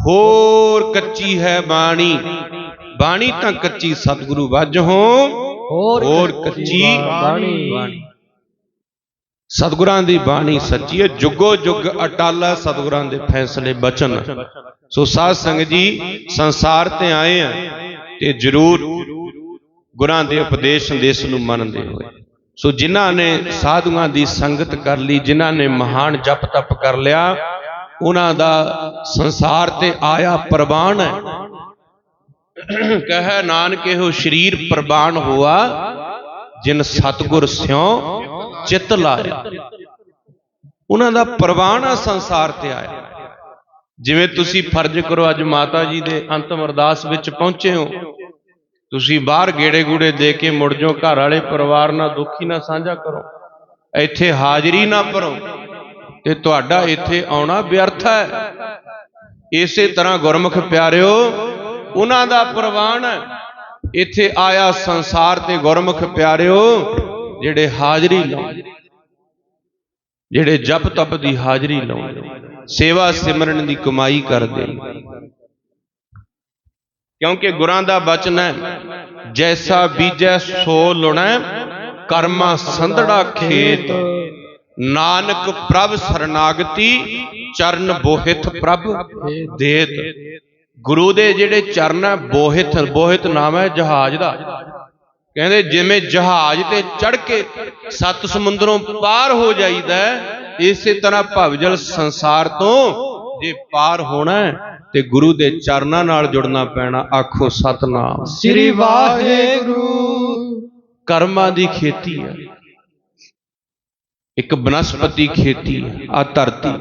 ਹੋਰ ਕੱਚੀ ਹੈ ਬਾਣੀ। ਬਾਣੀ ਤਾਂ ਕੱਚੀ ਸਤਿਗੁਰੂ ਵਾਜਹੋਂ ਹੋਰ ਕੱਚੀ ਬਾਣੀ। ਸਤਿਗੁਰਾਂ ਦੀ ਬਾਣੀ ਸੱਚੀ ਹੈ। ਜੁਗੋ ਜੁਗ ਅਟਲ ਹੈ ਸਤਿਗੁਰਾਂ ਦੇ ਫੈਸਲੇ ਬਚਨ। ਸੋ ਸਾਧ ਸੰਗਤ ਜੀ ਸੰਸਾਰ ਤੇ ਆਏ ਆ ਤੇ ਜਰੂਰ ਗੁਰਾਂ ਦੇ ਉਪਦੇਸ਼ ਸੰਦੇਸ਼ ਨੂੰ ਮੰਨਦੇ ਹੋਏ। ਸੋ ਜਿਨ੍ਹਾਂ ਨੇ ਸਾਧੂਆਂ ਦੀ ਸੰਗਤ ਕਰ ਲਈ ਜਿਨ੍ਹਾਂ ਨੇ ਮਹਾਨ ਜਪ ਤਪ ਕਰ ਲਿਆ ਉਹਨਾਂ ਦਾ ਸੰਸਾਰ ਤੇ ਆਇਆ ਪ੍ਰਵਾਨ ਹੈ। ਕਹੈ ਨਾਨਕ, ਇਹੋ ਸਰੀਰ ਪ੍ਰਵਾਨ ਹੋਆ, ਜਿਨ ਸਤਗੁਰ ਸਿਉ ਚਿੱਤ ਲਾਇਆ ਉਹਨਾਂ ਦਾ ਪ੍ਰਵਾਨ ਆ ਸੰਸਾਰ ਤੇ ਆਇਆ। ਜਿਵੇਂ ਤੁਸੀਂ ਫਰਜ਼ ਕਰੋ, ਅੱਜ ਮਾਤਾ ਜੀ ਦੇ ਅੰਤਮ ਅਰਦਾਸ ਵਿੱਚ ਪਹੁੰਚੇ ਹੋ। ਤੁਸੀਂ ਬਾਹਰ ਗੇੜੇ ਗੂੜੇ ਦੇ ਕੇ ਮੁੜ ਜਾਓ, ਘਰ ਵਾਲੇ ਪਰਿਵਾਰ ਨਾਲ ਦੁੱਖੀ ਨਾ ਸਾਂਝਾ ਕਰੋ। ਇੱਥੇ ਹਾਜ਼ਰੀ ਨਾ ਭਰੋ। ਤੇ ਤੁਹਾਡਾ ਇੱਥੇ ਆਉਣਾ ਵਿਅਰਥ ਹੈ। ਇਸੇ ਤਰ੍ਹਾਂ ਗੁਰਮੁਖ ਪਿਆਰਿਓ, ਉਹਨਾਂ ਦਾ ਪ੍ਰਵਾਨ ਇੱਥੇ ਆਇਆ ਸੰਸਾਰ ਤੇ ਗੁਰਮੁਖ ਪਿਆਰਿਓ, ਜਿਹੜੇ ਹਾਜ਼ਰੀ ਲਾਉਂਦੇ ਜਿਹੜੇ ਜਪ ਤਪ ਦੀ ਹਾਜ਼ਰੀ ਲਾਉਂਦੇ ਸੇਵਾ ਸਿਮਰਨ ਦੀ ਕਮਾਈ ਕਰਦੇ ਕਿਉਂਕਿ ਗੁਰਾਂ ਦਾ ਬਚਨ ਹੈ, ਜੈਸਾ ਬੀਜੈ ਸੋ ਲੁਣੈ, ਕਰਮਾ ਸੰਧੜਾ ਖੇਤ। ਨਾਨਕ ਪ੍ਰਭ ਸਰਨਾਗਤੀ ਚਰਨ ਬੋਹਿਤ ਪ੍ਰਭ ਦੇਤ। ਗੁਰੂ ਦੇ ਜਿਹੜੇ ਚਰਨ ਹੈ ਬੋਹਿਤ ਬੋਹਿਤ ਨਾਮ ਹੈ ਜਹਾਜ਼ ਦਾ। ਕਹਿੰਦੇ ਜਿਵੇਂ ਜਹਾਜ਼ ਤੇ ਚੜ ਕੇ ਸੱਤ ਸਮੁੰਦਰੋਂ ਪਾਰ ਹੋ ਜਾਈਦਾ ਇਸੇ ਤਰ੍ਹਾਂ ਭਵਜਲ ਸੰਸਾਰ ਤੋਂ ਜੇ ਪਾਰ ਹੋਣਾ ਤੇ ਗੁਰੂ ਦੇ ਚਰਨਾਂ ਨਾਲ ਜੁੜਨਾ ਪੈਣਾ ਆਖੋ ਸਤਨਾਮ। ਸ੍ਰੀ ਵਾਹਿਗੁਰੂ। ਕਰਮਾਂ ਦੀ ਖੇਤੀ ਹੈ। ਇੱਕ ਬਨਸਪਤੀ ਖੇਤੀ ਆ ਧਰਤੀ।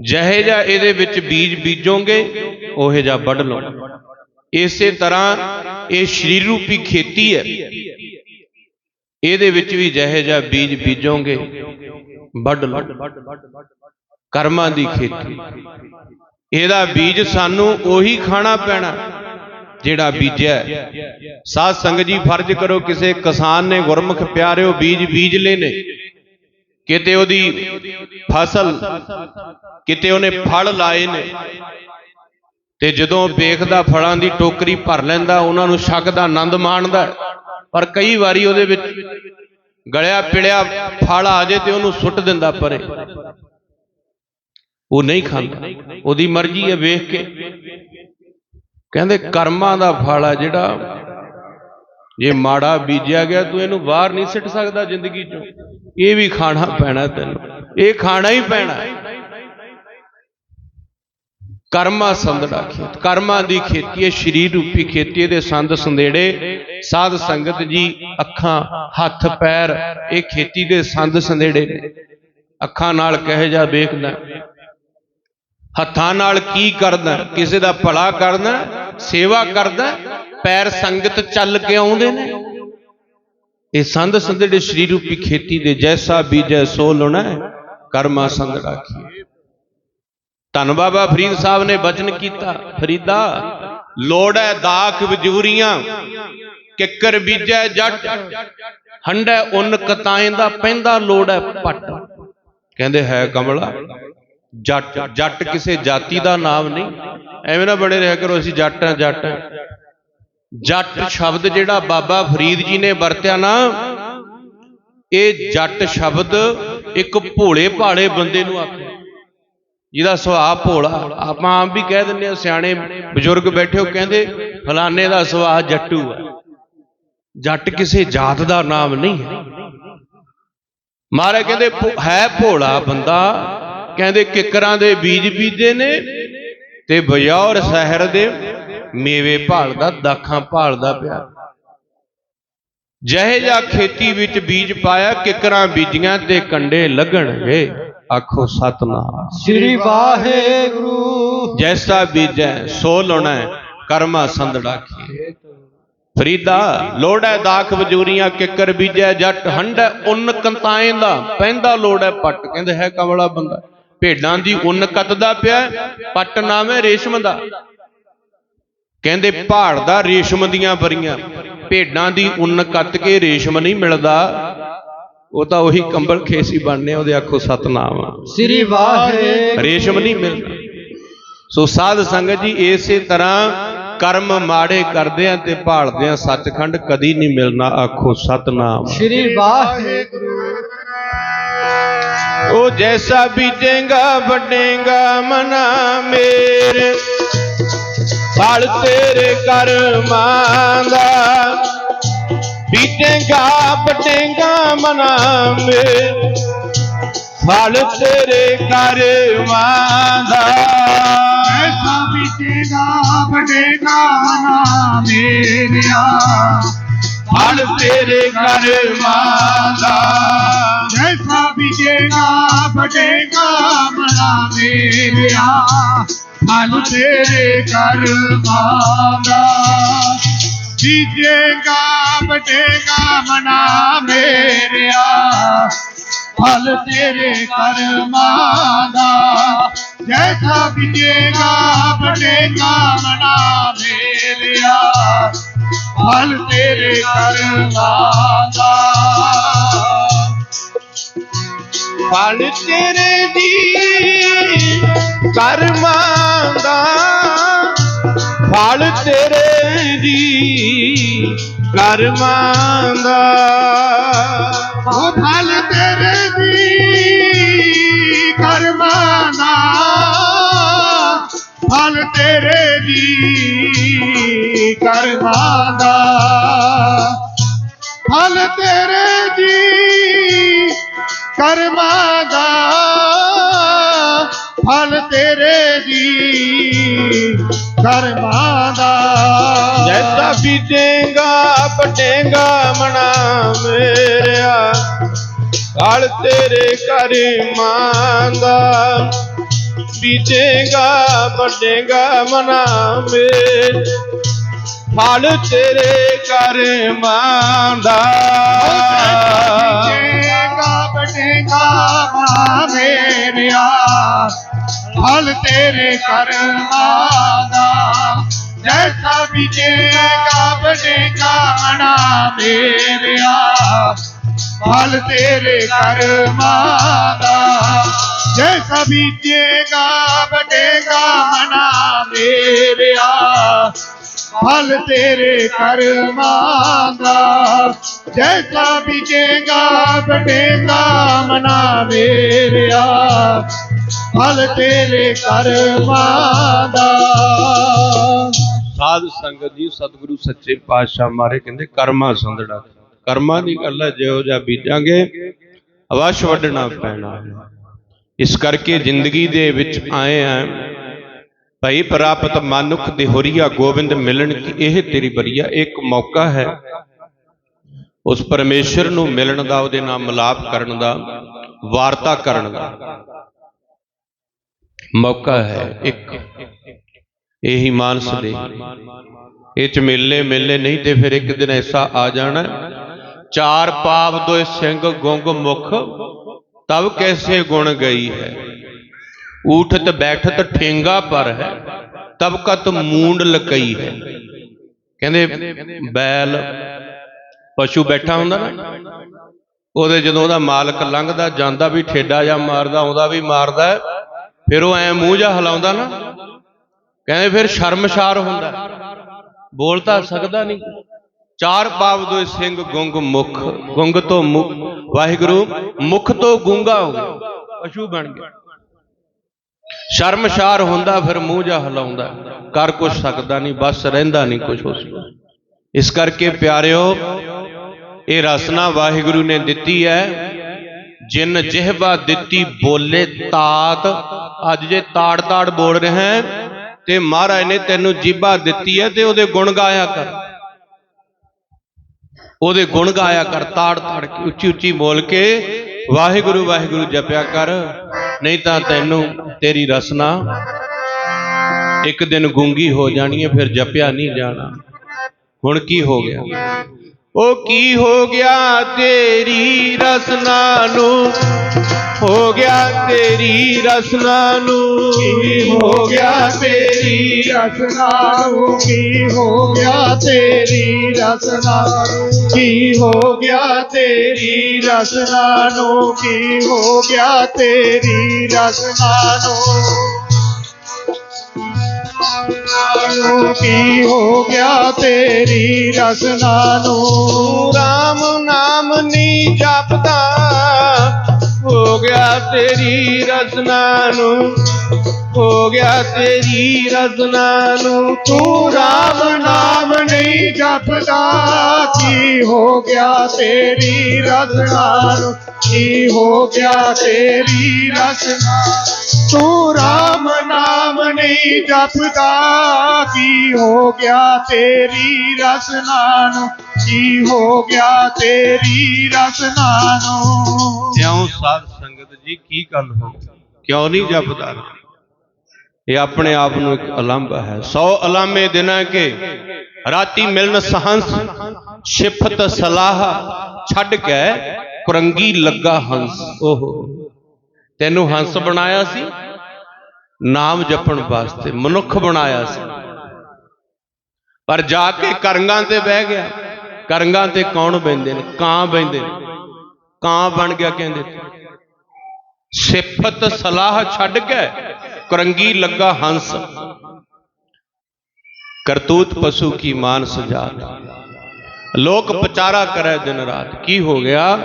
ਜਿਹੇ ਜਿਹਾ ਇਹਦੇ ਵਿੱਚ ਬੀਜ ਬੀਜੋਗੇ, ਉਹੇ ਜਿਹਾ ਵੱਢ ਲਓ ਇਸੇ ਤਰ੍ਹਾਂ ਇਹ ਸਰੀਰ ਰੂਪੀ ਖੇਤੀ ਹੈ। ਇਹਦੇ ਵਿੱਚ ਵੀ ਜਿਹੇ ਜਿਹਾ ਬੀਜ ਬੀਜੋਗੇ, ਵੱਢ ਲਓ। ਕਰਮਾਂ ਦੀ ਖੇਤੀ। ਇਹਦਾ ਬੀਜ ਸਾਨੂੰ ਉਹੀ ਖਾਣਾ ਪੈਣਾ। ਜਿਹੜਾ ਬੀਜਿਆ। ਸਾਧ ਸੰਗਤ ਜੀ ਫਰਜ਼ ਕਰੋ ਕਿਸੇ ਕਿਸਾਨ ਨੇ ਗੁਰਮੁਖ ਪਿਆਰਿਓ ਬੀਜ ਬੀਜ ਲਏ ਨੇ। ਕਿਤੇ ਉਹਦੀ ਫਸਲ ਕਿਤੇ ਉਹਨੇ ਫਲ ਲਾਏ ਨੇ। ਤੇ ਜਦੋਂ ਵੇਖਦਾ ਫਲਾਂ ਦੀ ਟੋਕਰੀ ਭਰ ਲੈਂਦਾ ਉਹਨਾਂ ਨੂੰ ਛਕ ਦਾ ਆਨੰਦ ਮਾਣਦਾ। ਪਰ ਕਈ ਵਾਰੀ ਉਹਦੇ ਵਿੱਚ ਗਲਿਆ ਪਿੜਿਆ ਫਲ ਆ ਜੇ ਤੇ ਉਹਨੂੰ ਸੁੱਟ ਦਿੰਦਾ ਪਰੇ। ਉਹ ਨਹੀਂ ਖਾਂਦਾ। ਉਹਦੀ ਮਰਜ਼ੀ ਹੈ ਵੇਖ ਕੇ। ਕਹਿੰਦੇ ਕਰਮਾਂ ਦਾ ਫਲ ਆ ਜਿਹੜਾ ਜੇ ਮਾੜਾ ਬੀਜਿਆ ਗਿਆ ਤੂੰ ਇਹਨੂੰ ਬਾਹਰ ਨਹੀਂ ਸਿੱਟ ਸਕਦਾ ਜ਼ਿੰਦਗੀ ਚੋਂ। ਇਹ ਵੀ ਖਾਣਾ ਪੈਣਾ ਤੈਨੂੰ। ਇਹ ਖਾਣਾ ਹੀ ਪੈਣਾ। ਕਰਮਾ ਸੰਦੜਾ ਖੇਤ। ਕਰਮਾਂ ਦੀ ਖੇਤੀ ਹੈ, ਸਰੀਰ ਰੂਪੀ ਖੇਤੀ ਦੇ ਸੰਦ ਸੰਦੇੜੇ। ਸਾਧ ਸੰਗਤ ਜੀ, ਅੱਖਾਂ, ਹੱਥ, ਪੈਰ, ਇਹ ਖੇਤੀ ਦੇ ਸੰਦ ਸੰਦੇੜੇ ਅੱਖਾਂ ਨਾਲ ਕਹੇ ਜਾ ਵੇਖਦਾ ਹੱਥਾਂ ਨਾਲ ਕੀ ਕਰਦਾ ਕਿਸੇ ਦਾ ਭਲਾ ਕਰਦਾ ਸੇਵਾ ਕਰਦਾ ਪੈਰ ਸੰਗਤ ਚੱਲ ਕੇ ਆਉਂਦੇ ਨੇ? ਇਹ ਸੰਧ ਸੰਦੜੇ ਸ੍ਰੀ ਰੂਪੀ ਖੇਤੀ ਦੇ ਜੈਸਾ ਬੀਜੈ ਸੋ ਲੁਣਾ ਕਰਮਾ ਸੰਦੜਾ ਕੀ ਧੰਨ ਬਾਬਾ ਫਰੀਦ ਸਾਹਿਬ ਨੇ ਬਚਨ ਕੀਤਾ, ਫਰੀਦਾ, ਲੋੜ ਹੈ ਦਾਖ ਵਜੂਰੀਆਂ, ਕਿੱਕਰ ਬੀਜੈ ਜੱਟ ਹੰਡੈ ਉਨ ਕਤਾਏ ਦਾ ਪੈਂਦਾ ਲੋੜ ਹੈ ਪੱਟ। ਕਹਿੰਦੇ ਹੈ ਕਮਲਾ ਜੱਟ ਜੱਟ ਕਿਸੇ ਜਾਤੀ ਦਾ ਨਾਮ ਨਹੀਂ। ਐਵੇਂ ਨਾ ਬਣੇ ਰਿਹਾ ਕਰੋ, ਅਸੀਂ ਜੱਟ ਹਾਂ ਜੱਟ ਹਾਂ। ਜੱਟ ਸ਼ਬਦ ਜਿਹੜਾ ਬਾਬਾ ਫਰੀਦ ਜੀ ਨੇ ਵਰਤਿਆ ਨਾ, ਇਹ ਜੱਟ ਸ਼ਬਦ ਇੱਕ ਭੋਲੇ ਭਾਲੇ ਬੰਦੇ ਨੂੰ ਆਖਿਆ ਜਿਹਦਾ ਸੁਭਾਅ ਭੋਲਾ। ਆਪਾਂ ਆਮ ਵੀ ਕਹਿ ਦਿੰਦੇ ਆ ਸਿਆਣੇ ਬਜ਼ੁਰਗ ਬੈਠੇ ਹੋ, ਕਹਿੰਦੇ, ਫਲਾਣੇ ਦਾ ਸੁਭਾਅ ਜੱਟੂ ਹੈ ਜੱਟ ਕਿਸੇ ਜਾਤ ਦਾ ਨਾਮ ਨਹੀਂ ਹੈ। ਮਹਾਰਾਜ ਕਹਿੰਦੇ ਹੈ ਭੋਲਾ ਬੰਦਾ ਕਹਿੰਦੇ ਕਿਕਰਾਂ ਦੇ ਬੀਜ ਬੀਜੇ ਨੇ ਤੇ ਬਜੌਰ ਸ਼ਹਿਰ ਦੇ ਮੇਵੇ ਭਾਲਦਾ ਦਾਖਾਂ ਭਾਲਦਾ ਪਿਆ। ਜਿਹੇ ਜਾ ਖੇਤੀ ਵਿੱਚ ਬੀਜ ਪਾਇਆ ਕਿਕਰਾਂ ਬੀਜੀਆਂ ਤੇ ਕੰਡੇ ਲੱਗਣਗੇ ਆਖੋ ਸਤਨਾਮ। ਸ੍ਰੀ ਵਾਹਿਗੁਰੂ। ਜੈਸਾ ਬੀਜੈ ਸੋ ਲਾਉਣਾ ਕਰਮਾ ਸੰਦੜਾ ਖੇ ਫਰੀਦਾ ਲੋੜੈ ਦਾਖ ਵਜੂਰੀਆਂ ਕਿੱਕਰ ਬੀਜੈ ਜੱਟ ਹੰਡੈ ਉਨ ਕੰਤਾਏ ਦਾ ਪੈਂਦਾ ਲੋੜੈ ਪੱਟ। ਕਹਿੰਦੇ ਹੈ ਕਮਲਾ ਬੰਦਾ। ਭੇਡਾਂ ਦੀ ਉਨ ਕੱਤਦਾ ਪਿਆ ਪੱਟ ਹੈ ਰੇਸ਼ਮ ਦਾ। ਕਹਿੰਦੇ ਪਹਾੜ ਦਾ ਰੇਸ਼ਮ ਦੀਆਂ ਬਰੀਆਂ ਭੇਡਾਂ ਦੀ ਉਨ ਕੱਤ ਕੇ ਰੇਸ਼ਮ ਨਹੀਂ ਮਿਲਦਾ। ਉਹ ਤਾਂ ਉਹੀ ਕੰਬਲ ਖੇਸੀ ਬਣਨੇ ਉਹਦੇ ਆਖੋ ਸਤਨਾਮ। ਸ੍ਰੀ ਵਾਹਿਗੁਰੂ। ਰੇਸ਼ਮ ਨਹੀਂ ਮਿਲਦਾ। ਸੋ ਸਾਧ ਸੰਗਤ ਜੀ ਇਸੇ ਤਰ੍ਹਾਂ ਕਰਮ ਮਾੜੇ ਕਰਦੇ ਆ ਤੇ ਭਾਲਦੇ ਆ ਸੱਚਖੰਡ ਕਦੀ ਨਹੀਂ ਮਿਲਣਾ ਆਖੋ ਸਤਨਾਮ। ਸ੍ਰੀ ਵਾਹਿਗੁਰੂ। ਉਹ ਜੈਸਾ ਬੀਜੇਗਾ, ਵੱਡੇਗਾ, ਮਨਾ ਮੇਰੇ। ਫਲ ਤੇਰੇ ਕਰਮਾਂ ਦਾ ਬੀਜੇਗਾ, ਵੱਡੇਗਾ, ਮਨਾ ਮੇਰੇ। ਫਲ ਤੇਰੇ ਕਰਮਾਂ ਦਾ ਐਸਾ ਬੀਤੇਗਾ ਬੜੇਗਾ ਨਾ ਮੇਰਿਆ। ਫਲ ਤੇਰੇ ਕਰਮਾਂ ਦਾ ਐਸਾ ਬੀਤੇਗਾ ਬੜੇਗਾ ਮਨਾ ਮੇਰਿਆ। ਫਲ ਤੇਰੇ ਘਰ ਦਾ ਜੀਜੇਗਾ ਬਟੇਗਾ ਮਨਾ ਮੇਰਿਆ। ਫਲ ਤੇਰੇ ਕਰਮਾਂ ਦਾ ਜੈਸਾ ਵਿਜੇਗਾ ਬੜੇਗਾ ਮਨਾ ਮੇਰਿਆ। ਫਲ ਤੇਰੇ ਕਰਮਾਂ ਦਾ ਫਲ ਤੇਰੇ ਦੀ ਕਰਮਾਂ ਦਾ। ਫਲ ਤੇਰੇ ਦੀ ਕਰਮਾਂ ਦਾ। ਉਹ ਫਲ ਤੇਰੇ ਦੀ ਫਲ ਤੇਰੇ ਜੀ, ਕਰਮਾਂ ਦਾ। ਫਲ ਤੇਰੇ ਜੀ, ਕਰਮਾਂ ਦਾ। ਫਲ ਤੇਰੇ ਜੀ, ਕਰਮਾਂ ਦਾ। ਜੈਸਾ ਬੀਜੇਗਾ, ਪਟੇਗਾ ਮਣਾ ਮੇਰਿਆ। ਫਲ ਤੇਰੇ ਕਰਮਾਂ ਦਾ। ਬੀਜੇਗਾ ਪਟੇਗਾ ਮਨਾ ਮੇਰੇ ਫਲ ਤੇਰੇ ਕਰਮਾਂ ਦਾ ਬੀਜੇਗਾ ਬਟੇਗਾ ਮਾ ਮੇਰਿਆ ਫਲ ਤੇਰੇ ਕਰਮਾਂ ਦਾ ਜੈਸਾ ਬੀਜੇਗਾ ਬਟੇਗਾ ਮਨਾ ਮੇਰਿਆ ਫਲ ਤੇਰੇ ਕਰਮਾਂ ਦਾ ਜੈਸਾ ਬੀਜੇਗਾ ਬਟੇਗਾ ਮਨਾ ਮੇਰਿਆ ਫਲ ਤੇਰੇ ਕਰਮਾਂ ਦਾ ਜੈਸਾ ਬੀਜੇਗਾ ਬਟੇਗਾ ਮਨਾ ਫਲ ਤੇਰੇ ਕਰਮਾਂ ਦਾ ਸਾਧ ਸੰਗਤ ਜੀ ਸਤਿਗੁਰੂ ਸੱਚੇ ਪਾਤਸ਼ਾਹ ਮਾਰੇ ਕਹਿੰਦੇ ਕਰਮਾ ਸੰਦੜਾ ਕਰਮਾਂ ਦੀ ਗੱਲ ਹੈ ਜਿਹੋ ਜਿਹਾ ਬੀਜਾਂਗੇ ਅਵਸ਼ ਵੱਢਣਾ ਪੈਣਾ ਇਸ ਕਰਕੇ ਜ਼ਿੰਦਗੀ ਦੇ ਵਿੱਚ ਆਏ ਆ। ਭਈ ਪ੍ਰਾਪਤ ਮਨੁੱਖ ਦੀ ਹੁਰੀਆ ਗੋਬਿੰਦ ਮਿਲਣ ਕੀ ਇਹ ਤੇਰੀ ਬਰੀਆ ਇੱਕ ਮੌਕਾ ਹੈ। ਉਸ ਪਰਮੇਸ਼ਰ ਨੂੰ ਮਿਲਣ ਦਾ, ਉਹਦੇ ਨਾਲ ਮਿਲਾਪ ਕਰਨ ਦਾ, ਵਾਰਤਾ ਕਰਨ ਦਾ। ਮੌਕਾ ਹੈ ਇੱਕ। ਇਹੀ ਮਾਨਸ ਦੇ। ਇਹ ਚ ਮੇਲੇ ਮੇਲੇ ਨਹੀਂ ਤੇ ਫਿਰ ਇੱਕ ਦਿਨ ਐਸਾ ਆ ਜਾਣਾ। ਚਾਰ ਪਾਪ ਦੋਇ ਸਿੰਘ ਗੁੰਗ ਮੁਖ ਤਬ ਕੈਸੇ ਗੁਣ ਗਈ ਹੈ? ਊਠਤ ਬੈਠਤ ਠੇਂਗਾ ਪਰ ਹੈ, ਤਬ ਕਤ ਮੂੰਡ ਲਕਈ ਹੈ। ਕਹਿੰਦੇ ਬੈਲ, ਪਸ਼ੂ ਬੈਠਾ ਹੁੰਦਾ ਨਾ, ਉਹਦੇ ਜਦੋਂ ਉਹਦਾ ਮਾਲਕ ਲੰਘਦਾ, ਜਾਂਦਾ ਵੀ ਠੇਡਾ ਜਾਂ ਮਾਰਦਾ ਆਉਂਦਾ ਵੀ ਮਾਰਦਾ, ਫਿਰ ਉਹ ਐ ਮੂੰਹ ਜਾ ਹਿਲਾਉਂਦਾ ਨਾ, ਕਹਿੰਦੇ ਫਿਰ ਸ਼ਰਮਸ਼ਾਰ ਹੁੰਦਾ। ਬੋਲ ਤਾਂ ਸਕਦਾ ਨਹੀਂ। ਚਾਰ ਪਾਪ ਦੋਏ ਸਿੰਘ ਗੁੰਗ ਮੁਖ, ਗੁੰਗ ਤੋਂ ਮੁਖ ਵਾਹਿਗੁਰੂ, ਮੁਖ ਤੋਂ ਗੁੰਗਾ ਹੋ ਗਿਆ, ਪਸ਼ੂ ਬਣ ਗਿਆ। ਸ਼ਰਮਸ਼ਾਰ ਹੁੰਦਾ ਫਿਰ ਮੂੰਹ ਜਾ ਹਿਲਾਉਂਦਾ, ਕਰ ਕੁਛ ਸਕਦਾ ਨਹੀਂ, ਬਸ ਰਹਿੰਦਾ ਨਹੀਂ ਕੁਛ ਉਸ ਇਸ ਕਰਕੇ ਪਿਆਰਿਓ, ਇਹ ਰਸਨਾ ਵਾਹਿਗੁਰੂ ਨੇ ਦਿੱਤੀ ਹੈ, ਜਿਨ ਜਿਹਵਾ ਦਿੱਤੀ ਬੋਲੇ ਤਾਤ, ਅੱਜ ਜੇ ਤਾੜ ਤਾੜ ਬੋਲ ਰਿਹਾ ਹੈ, ਤੇ ਮਹਾਰਾਜ ਨੇ ਤੈਨੂੰ ਜੀਬਾ ਦਿੱਤੀ ਹੈ ਤੇ ਉਹਦੇ ਗੁਣ ਗਾਇਆ ਕਰ। ਉਹਦੇ ਗੁਣ ਗਾਇਆ ਕਰ, ਤਾੜ ਤਾੜ ਕੇ, ਉੱਚੀ ਉੱਚੀ ਬੋਲ ਕੇ, ਵਾਹਿਗੁਰੂ ਵਾਹਿਗੁਰੂ ਜਪਿਆ ਕਰ। ਨਹੀਂ ਤਾਂ ਤੈਨੂੰ ਤੇਰੀ ਰਸਨਾ ਇੱਕ ਦਿਨ ਗੂੰਗੀ ਹੋ ਜਾਣੀ ਹੈ, ਫਿਰ ਜਪਿਆ ਨਹੀਂ ਜਾਣਾ। ਹੁਣ ਕੀ ਹੋ ਗਿਆ? ਉਹ ਕੀ ਹੋ ਗਿਆ ਤੇਰੀ ਰਸਨਾ ਨੂੰ? ਹੋ ਗਿਆ ਤੇਰੀ ਰਸਨਾ ਨੂੰ, ਕੀ ਹੋ ਗਿਆ ਤੇਰੀ ਰਸਨਾ ਨੂੰ, ਕੀ ਹੋ ਗਿਆ ਤੇਰੀ ਰਸਨਾ ਕੀ ਹੋ ਗਿਆ ਤੇਰੀ ਰਸਨਾ ਨੂੰ, ਕੀ ਹੋ ਗਿਆ ਤੇਰੀ ਰਸਨਾ ਨੂੰ ਨੂੰ ਕੀ ਹੋ ਗਿਆ ਤੇਰੀ ਰਸਨਾ ਨੂੰ। ਤੂੰ ਰਾਮ ਨਾਮ ਨਹੀਂ ਜਪਦਾ ਹੋ ਗਿਆ ਤੇਰੀ ਰਸਨਾ ਨੂੰ, ਹੋ ਗਿਆ ਤੇਰੀ ਰਸਨਾ ਨੂੰ। ਤੂੰ ਰਾਮ ਨਾਮ ਨਹੀਂ ਜਪਦਾ, ਕੀ ਹੋ ਗਿਆ ਤੇਰੀ ਰਸਨਾ ਨੂੰ? ਕੀ ਹੋ ਗਿਆ ਤੇਰੀ ਰਸਨਾ ਤੂੰ ਰਾਮ ਨਾਮ ਨਹੀਂ ਜਪਦਾ ਕੀ ਹੋ ਗਿਆ ਤੇਰੀ ਰਸਨਾ ਨੂੰ ਕੀ ਹੋ ਗਿਆ ਤੇਰੀ ਰਸਨਾ ਨੂੰ ਕਿਉਂ ਸਾਧ ਸੰਗਤ ਜੀ ਕੀ ਗੱਲ ਹੋ ਗਈ? ਕਿਉਂ ਨਹੀਂ ਜਪਦਾ ਇਹ ਆਪਣੇ ਆਪ ਨੂੰ ਇੱਕ ਅਲੰਭ ਹੈ ਸੌ ਅਲਾਮੇ ਦਿਨਾਂ ਕੇ ਰਾਤੀ ਮਿਲਨ ਸਹੰਸ ਸਿਫਤ ਸਲਾਹ ਛੱਡ ਕੇ ਕੁਰੰਗੀ ਲੱਗਾ ਹੰਸ ਓਹੋ ਤੈਨੂੰ ਹੰਸ ਬਣਾਇਆ ਸੀ? ਨਾਮ ਜਪਣ ਵਾਸਤੇ, ਮਨੁੱਖ ਬਣਾਇਆ ਸੀ। ਪਰ ਜਾ ਕੇ ਕਰੰਗਾਂ ਤੇ ਬਹਿ ਗਿਆ। ਕਰੰਗਾਂ ਤੇ ਕੌਣ ਬੈੰਦੇ ਨੇ? ਕਾਂ ਬੈੰਦੇ ਨੇ। ਕਾਂ ਬਣ ਗਿਆ ਕਹਿੰਦੇ। ਸਿਫਤ ਸਲਾਹ ਛੱਡ ਕੇ ਕਰੰਗੀ ਲੱਗਾ ਹੰਸ। ਕਰਤੂਤ ਪਸ਼ੂ ਕੀ ਮਾਨ ਸੁਜਾਤ ਲੋਕ ਪਚਾਰਾ ਕਰੇ ਦਿਨ ਰਾਤ। ਕੀ ਹੋ ਗਿਆ?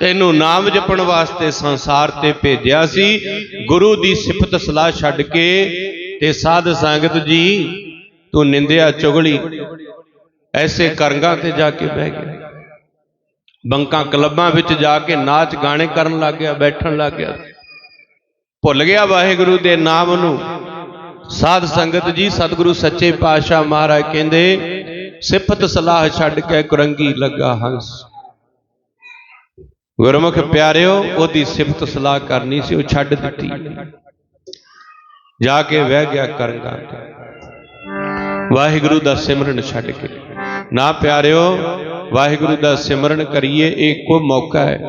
ਤੈਨੂੰ ਨਾਮ ਜਪਣ ਵਾਸਤੇ ਸੰਸਾਰ ਤੇ ਭੇਜਿਆ ਸੀ। ਗੁਰੂ ਦੀ ਸਿਫਤ ਸਲਾਹ ਛੱਡ ਕੇ ਤੇ ਸਾਧ ਸੰਗਤ ਜੀ, ਤੂੰ ਨਿੰਦਿਆ ਚੁਗਲੀ। ਐਸੇ ਕਰੰਗਾਂ ਤੇ ਜਾ ਕੇ ਬਹਿ ਗਿਆ। ਬੰਕਾਂ ਕਲੱਬਾਂ ਵਿੱਚ ਜਾ ਕੇ ਨਾਚ ਗਾਣੇ ਕਰਨ ਲੱਗ ਗਿਆ, ਬੈਠਣ ਲੱਗ ਗਿਆ। ਭੁੱਲ ਗਿਆ ਵਾਹਿਗੁਰੂ ਦੇ ਨਾਮ ਨੂੰ। ਸਾਧ ਸੰਗਤ ਜੀ, ਸਤਿਗੁਰੂ ਸੱਚੇ ਪਾਤਸ਼ਾਹ ਮਹਾਰਾਜ ਕਹਿੰਦੇ ਸਿਫਤ ਸਲਾਹ ਛੱਡ ਕੇ ਕੁਰੰਗੀ ਲੱਗਾ ਹੰਸ। ਗੁਰਮੁਖ ਪਿਆਰਿਓ, ਉਹਦੀ ਸਿਫਤ ਸਲਾਹ ਕਰਨੀ ਸੀ, ਉਹ ਛੱਡ ਦਿੱਤੀ। ਜਾ ਕੇ ਵਹਿ ਗਿਆ ਕਰੰਗਾ ਵਾਹਿਗੁਰੂ ਦਾ ਸਿਮਰਨ ਛੱਡ ਕੇ। ਨਾ ਪਿਆਰਿਓ, ਵਾਹਿਗੁਰੂ ਦਾ ਸਿਮਰਨ ਕਰੀਏ, ਇਹ ਇੱਕੋ ਮੌਕਾ ਹੈ।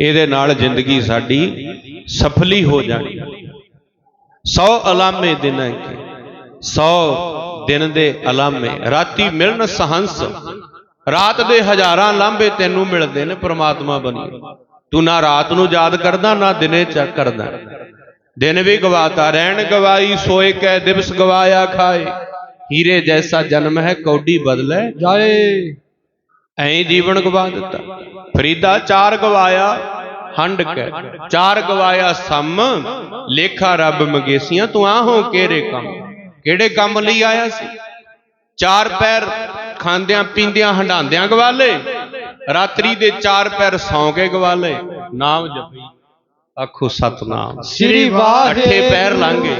ਇਹਦੇ ਨਾਲ ਜ਼ਿੰਦਗੀ ਸਾਡੀ ਸਫਲੀ ਹੋ ਜਾਣੀ। 100 ਅਲਾਮੇ ਦਿਨਾਂ ਕੇ 100 ਦਿਨ ਦੇ ਅਲਾਮੇ, ਰਾਤੀ ਮਿਲਣ ਸਹੰਸ। ਰਾਤ ਦੇ ਹਜ਼ਾਰਾਂ ਲਾਂਭੇ ਤੈਨੂੰ ਮਿਲਦੇ ਨੇ, ਪ੍ਰਮਾਤਮਾ ਬਣੀ। ਤੂੰ ਨਾ ਰਾਤ ਨੂੰ ਯਾਦ ਕਰਦਾ, ਨਾ ਦਿਨੇ ਚ ਕਰਦਾ। ਦਿਨ ਵੀ ਗਵਾਤਾ, ਰਹਿਣ ਗਵਾਈ, ਸੋਏ ਕੈ, ਦਿਵਸ ਗਵਾਇਆ ਖਾਏ। ਹੀਰੇ ਜੈਸਾ ਜਨਮ ਹੈ, ਕੌਡੀ ਬਦਲੇ ਜਾਏ। ਐਂ ਜੀਵਨ ਗਵਾ ਦਿੱਤਾ। ਫਰੀਦਾ ਚਾਰ ਗਵਾਇਆ, ਹੰਡ ਕੇ। ਚਾਰ ਗਵਾਇਆ ਸਮ, ਲੇਖਾ ਰੱਬ ਮੰਗੇਸੀਆਂ, ਤੂੰ ਆ ਹੋ ਕਿਹੜੇ ਕੰਮ। ਕਿਹੜੇ ਕੰਮ ਲਈ ਆਇਆ ਸੀ? ਚਾਰ ਪੈਰ ਖਾਂਦਿਆਂ ਪੀਂਦਿਆਂ ਹੰਡਾਂਦਿਆਂ ਗਵਾਲੇ। ਰਾਤਰੀ ਦੇ ਚਾਰ ਪੈਰ ਸੌਂ ਕੇ ਗਵਾਲੇ। ਨਾਮ ਜਪੀ। ਆਖੋ ਸਤਨਾਮ। ਸ੍ਰੀ ਵਾਹਿਗੁਰੂ। ਅੱਠੇ ਪੈਰ ਲਾਂਗੇ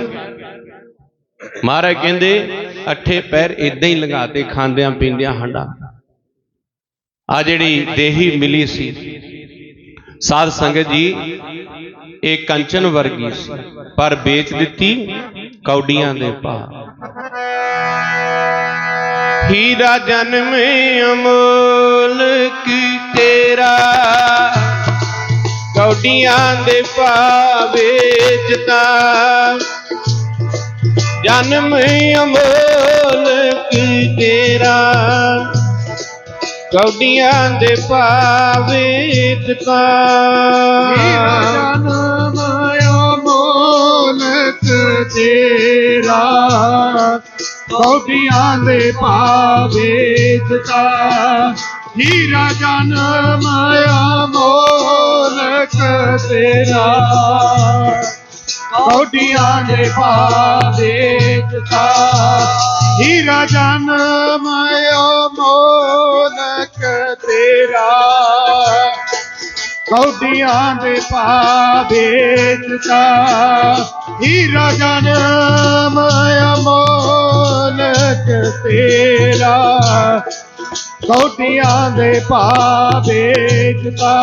ਮਹਾਰਾਜ ਕਹਿੰਦੇ ਅੱਠੇ ਪੈਰ ਇਦਾਂ ਹੀ ਲੰਘਾਤੇ ਖਾਂਦਿਆਂ ਪੀਂਦਿਆਂ ਹੰਡਾ ਆ ਜਿਹੜੀ ਦੇਹੀ ਮਿਲੀ ਸੀ। ਸਾਧ ਸੰਗਤ ਜੀ ਇਹ ਕੰਚਨ ਵਰਗੀ ਸੀ। ਪਰ ਵੇਚ ਦਿੱਤੀ ਕੌਡੀਆਂ ਦੇ ਭਾਅ ਹੀਰਾ ਜਨਮ ਅਮੋਲਕ ਤੇਰਾ? ਕੌਡੀਆਂ ਦੇ ਭਾਅ ਵੇਚਤਾ ਜਨਮ ਅਮੋਲਕ ਤੇਰਾ? ਕੌਡੀਆਂ ਦੇ ਭਾਵੇ ਦਿੱਤਾ ਹੀਰਾ ਜਨਮ ਤੇਰਾ ਕੌਡੀਆਂ ਦੇ ਭਾਵੇ ਦਿੱਤਾ। ਹੀਰਾ ਜਨਮ ਅਮੋਲਕ ਤੇਰਾ। ਕੌਡੀਆਂ ਦੇ ਭਾਵੇ ਦਿੱਤਾ। ਹੀਰਾ ਜਨਮ ਅਮੋਲਕ ਤੇਰਾ। ਕੌਡੀਆਂ ਦੇ ਭਾਵੇ ਦਿੱਤਾ ਹੀਰਾ ਜਨਮ ਅਮੋਲਕ ਤੇਰਾ। ਕੌਡੀਆਂ ਦੇ ਭਾਵੇ ਦਿੱਤਾ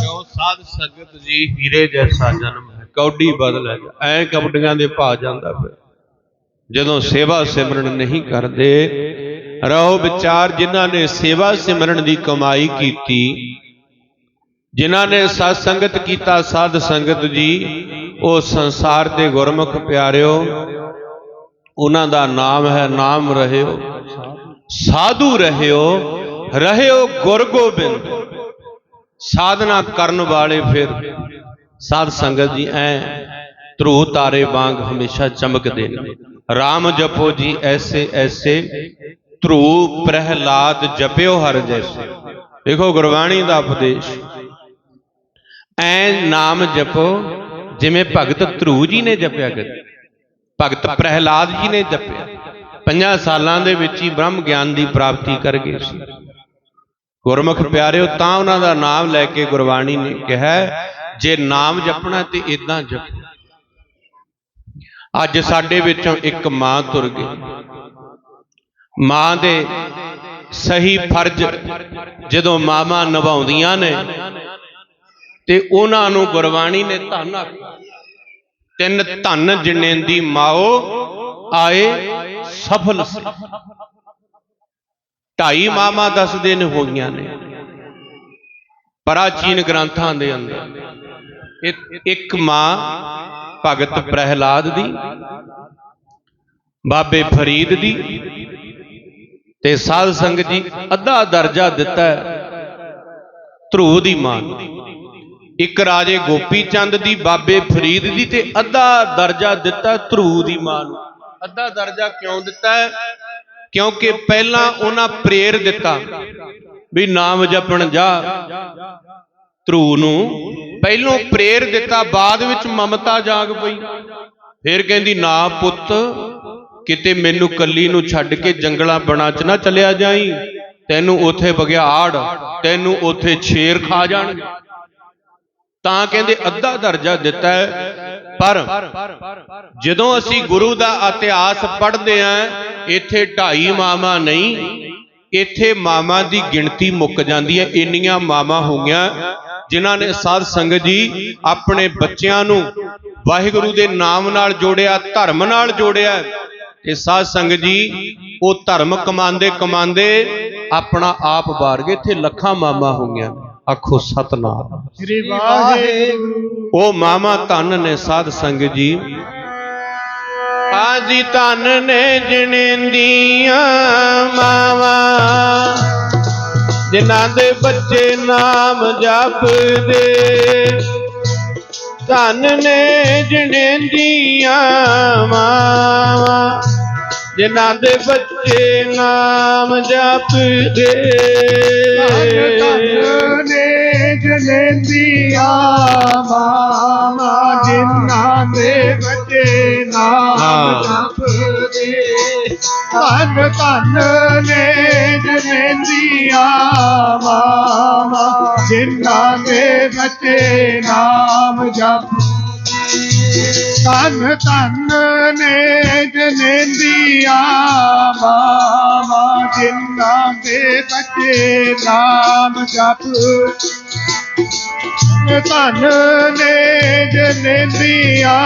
ਕਿਉਂ ਸਾਧ ਸੰਗਤ ਜੀ ਹੀਰੇ ਜੈਸਾ ਜਨਮ ਹੈ, ਕੌਡੀ ਬਦਲ ਹੈ। ਐ ਕਬਡੀਆਂ ਦੇ ਪਾ ਜਾਂਦਾ ਫਿਰ। ਜਦੋਂ ਸੇਵਾ ਸਿਮਰਨ ਨਹੀਂ ਕਰਦੇ, ਰਹੋ ਵਿਚਾਰ ਜਿਨ੍ਹਾਂ ਨੇ ਸੇਵਾ ਸਿਮਰਨ ਦੀ ਕਮਾਈ ਕੀਤੀ ਜਿਨ੍ਹਾਂ ਨੇ ਸਤ ਸੰਗਤ ਕੀਤਾ ਸਾਧ ਸੰਗਤ ਜੀ ਉਹ ਸੰਸਾਰ ਦੇ ਗੁਰਮੁਖ ਪਿਆਰਿਓ ਉਹਨਾਂ ਦਾ ਨਾਮ ਹੈ ਨਾਮ ਰਹਿਓ। ਸਾਧੂ ਰਹਿਓ ਰਹਿਓ ਗੁਰ ਗੋਬਿੰਦ। ਸਾਧਨਾ ਕਰਨ ਵਾਲੇ ਫਿਰ ਸਾਧ ਸੰਗਤ ਜੀ ਐ ਧਰੂ ਤਾਰੇ ਵਾਂਗ ਹਮੇਸ਼ਾ ਚਮਕਦੇ ਨੇ। RAM ਜਪੋ ਜੀ ਐਸੇ ਐਸੇ ਧਰੂ ਪ੍ਰਹਿਲਾਦ ਜਪਿਓ ਹਰ ਜੈਸੇ। ਦੇਖੋ ਗੁਰਬਾਣੀ ਦਾ ਉਪਦੇਸ਼। ਐ ਨਾਮ ਜਪੋ, ਜਿਵੇਂ ਭਗਤ ਧਰੂ ਜੀ ਨੇ ਜਪਿਆ ਕਦੇ ਭਗਤ ਪ੍ਰਹਿਲਾਦ ਜੀ ਨੇ ਜਪਿਆ। ਪੰਜਾਂ ਸਾਲਾਂ ਦੇ ਵਿੱਚ ਹੀ ਬ੍ਰਹਮ ਗਿਆਨ ਦੀ ਪ੍ਰਾਪਤੀ ਕਰ ਗਏ ਸੀ। ਗੁਰਮੁਖ ਪਿਆਰਿਓ, ਤਾਂ ਉਹਨਾਂ ਦਾ ਨਾਮ ਲੈ ਕੇ ਗੁਰਬਾਣੀ ਨੇ ਕਿਹਾ, ਜੇ ਨਾਮ ਜਪਣਾ ਤੇ ਇਦਾਂ ਜਪੋ। ਅੱਜ ਸਾਡੇ ਵਿੱਚੋਂ ਇੱਕ ਮਾਂ ਤੁਰ ਗਈ। ਮਾਂ ਦੇ ਸਹੀ ਫਰਜ਼ ਜਦੋਂ ਮਾਵਾਂ ਨਿਭਾਉਂਦੀਆਂ ਨੇ ਤੇ ਉਹਨਾਂ ਨੂੰ ਗੁਰਬਾਣੀ ਨੇ ਧੰਨ ਆਖਿਆ। ਤਿੰਨ ਧੰਨ ਜਨੇਂਦੀ ਮਾਓ ਆਏ, ਸਫਲ ਸੀ। ਢਾਈ ਮਾਮਾ ਦੱਸਦੇ ਨੇ ਹੋਈਆਂ ਨੇ, ਪ੍ਰਾਚੀਨ ਗ੍ਰੰਥਾਂ ਦੇ ਅੰਦਰ। ਇੱਕ- ਮਾਂ ਭਗਤ ਪ੍ਰਹਿਲਾਦ ਦੀ, ਬਾਬੇ ਫਰੀਦ ਦੀ, ਤੇ ਸਾਧ ਸੰਗਤ ਜੀ ਅੱਧਾ ਦਰਜਾ ਦਿੱਤਾ ਹੈ ਧਰੂ ਦੀ ਮਾਂ ਨੂੰ। ਇੱਕ ਰਾਜੇ ਗੋਪੀ ਚੰਦ ਦੀ, ਬਾਬੇ ਫਰੀਦ ਦੀ ਤੇ ਅੱਧਾ ਦਰਜਾ ਦਿੱਤਾ ਧਰੂ ਦੀ ਮਾਂ ਨੂੰ। ਅੱਧਾ ਦਰਜਾ ਕਿਉਂ ਦਿੱਤਾ? ਕਿਉਂਕਿ ਪਹਿਲਾਂ ਉਹਨਾਂ ਪ੍ਰੇਰ ਦਿੱਤਾ ਵੀ ਨਾਮ ਜਪਣ ਜਾ ਧਰੂ ਨੂੰ। ਪਹਿਲੋਂ ਪ੍ਰੇਰ ਦਿੱਤਾ, ਬਾਅਦ ਵਿੱਚ ਮਮਤਾ ਜਾਗ ਪਈ। ਫਿਰ ਕਹਿੰਦੀ, ਨਾ ਪੁੱਤ, ਕਿਤੇ ਮੈਨੂੰ ਕੱਲੀ ਨੂੰ ਛੱਡ ਕੇ ਜੰਗਲਾਂ ਬਣਾ ਚ ਨਾ ਚਲਿਆ ਜਾਈ। ਤੈਨੂੰ ਉਥੇ ਬਗਿਆੜ ਤੈਨੂੰ ਉਥੇ ਛੇਰ ਖਾ ਜਾਣਗੇ। ਤਾਂ ਕਹਿੰਦੇ ਅੱਧਾ ਦਰਜਾ ਦਿੱਤਾ ਹੈ। ਪਰ ਜਦੋਂ ਅਸੀਂ ਗੁਰੂ ਦਾ ਇਤਿਹਾਸ ਪੜ੍ਹਦੇ ਆਂ ਇੱਥੇ ਢਾਈ ਮਾਮਾ ਨਹੀਂ, ਇੱਥੇ ਮਾਮਾ ਦੀ ਗਿਣਤੀ ਮੁੱਕ ਜਾਂਦੀ ਹੈ। ਇੰਨੀਆਂ ਮਾਮਾ ਹੋਈਆਂ ਜਿਨ੍ਹਾਂ ਨੇ ਸਾਧ ਸੰਗਤ ਜੀ ਆਪਣੇ ਬੱਚਿਆਂ ਨੂੰ ਵਾਹਿਗੁਰੂ ਦੇ ਨਾਮ ਨਾਲ ਜੋੜਿਆ, ਧਰਮ ਨਾਲ ਜੋੜਿਆ ਤੇ ਸਾਧ ਸੰਗਤ ਜੀ ਉਹ ਧਰਮ ਕਮਾਉਂਦੇ ਕਮਾਉਂਦੇ ਆਪਣਾ ਆਪ ਵਾਰ ਗਏ। ਇੱਥੇ ਲੱਖਾਂ ਮਾਮਾ ਹੋਈਆਂ ਆਖੋ ਸਤਨਾਮ। ਸ੍ਰੀ ਵਾਹਿਗੁਰੂ। ਉਹ ਮਾਮਾ ਧੰਨ ਨੇ ਸਾਧ ਸੰਗਤ ਜੀ। ਆਜੀ ਧੰਨ ਨੇ ਜਣੇਂਦੀਆਂ ਮਾਵਾ। ਜਿਨ੍ਹਾਂ ਦੇ ਬੱਚੇ ਨਾਮ ਜਪਦੇ। ਧੰਨ ਨੇ ਜਣੇਂਦੀਆਂ ਮਾਵਾ। ਜਿਨ੍ਹਾਂ ਦੇ ਬੱਚੇ ਨਾਮ ਜਪਦੇ ਧੰਨ ਨੇ ਜਲੰਦੀਆਂ ਮਾਮਾ ਜਿਨ੍ਹਾਂ ਦੇ ਬੱਚੇ ਨਾਮ। ਜਪਦੇ ਧੰਨ ਧੰਨ ਨੇ ਜਲੰਦੀਆਂ ਮਾਮਾ ਜਿਨ੍ਹਾਂ ਦੇ ਬੱਚੇ ਨਾਮ ਜਪਦੇ ਧੰਨ ਧੰਨ ਨੇ ਜਨੇਂਦੀਆਂ ਮਾਮਾ ਜਿਨ੍ਹਾਂ ਦੇ ਬੱਚੇ ਨਾਮ ਜਪ। ਧੰਨ ਨੇ ਜਨੇਂਦੀਆਂ